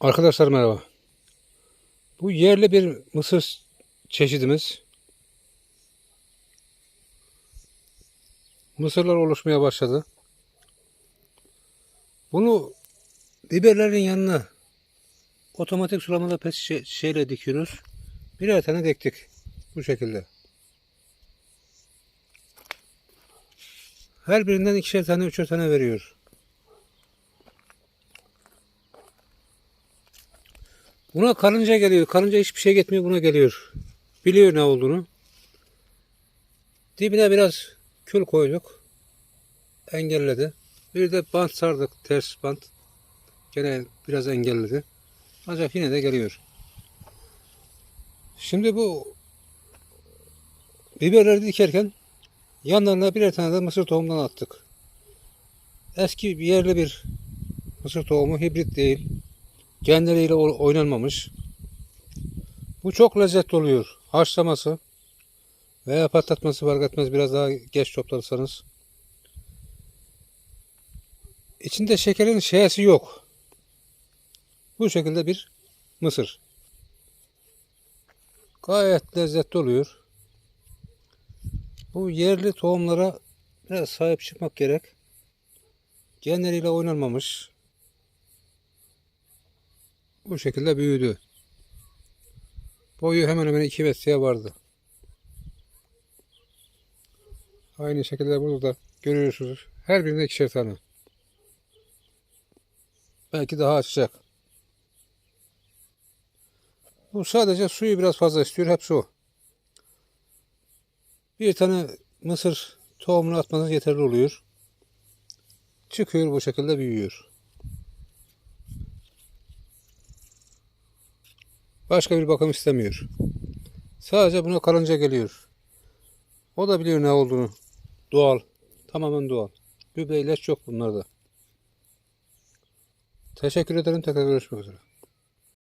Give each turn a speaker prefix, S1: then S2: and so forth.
S1: Arkadaşlar merhaba. Bu yerli bir mısır çeşidimiz. Mısırlar oluşmaya başladı. Bunu biberlerin yanına otomatik sulamada pes şişe- şişeyle dikiyoruz. Birer tane diktik. Bu şekilde. Her birinden ikişer tane, üçer tane veriyor. Buna karınca geliyor. Karınca hiçbir şey gitmiyor buna geliyor. Biliyor ne olduğunu. Dibine biraz kül koyduk. Engelledi. Bir de bant sardık. Ters bant. Gene biraz engelledi. Ancak yine de geliyor. Şimdi bu biberleri dikerken yanlarına birer tane de mısır tohumundan attık. Eski bir yerli bir mısır tohumu hibrit değil genleriyle o- oynanmamış. Bu çok lezzetli oluyor. Haşlaması veya patlatması fark etmez. Biraz daha geç toplarsanız. İçinde şekerin şeysi yok. Bu şekilde bir mısır. Gayet lezzetli oluyor. Bu yerli tohumlara biraz sahip çıkmak gerek. Genleriyle oynanmamış. Bu şekilde büyüdü. Boyu hemen hemen 2 metreye vardı. Aynı şekilde burada da görüyorsunuz. Her birinde ikişer tane. Belki daha açacak. Bu sadece suyu biraz fazla istiyor. Hepsi o. Bir tane mısır tohumunu atmanız yeterli oluyor. Çıkıyor bu şekilde büyüyor. Başka bir bakım istemiyor. Sadece buna karınca geliyor. O da biliyor ne olduğunu. Doğal. Tamamen doğal. Gübre ilaç yok bunlarda. Teşekkür ederim. Tekrar görüşmek üzere.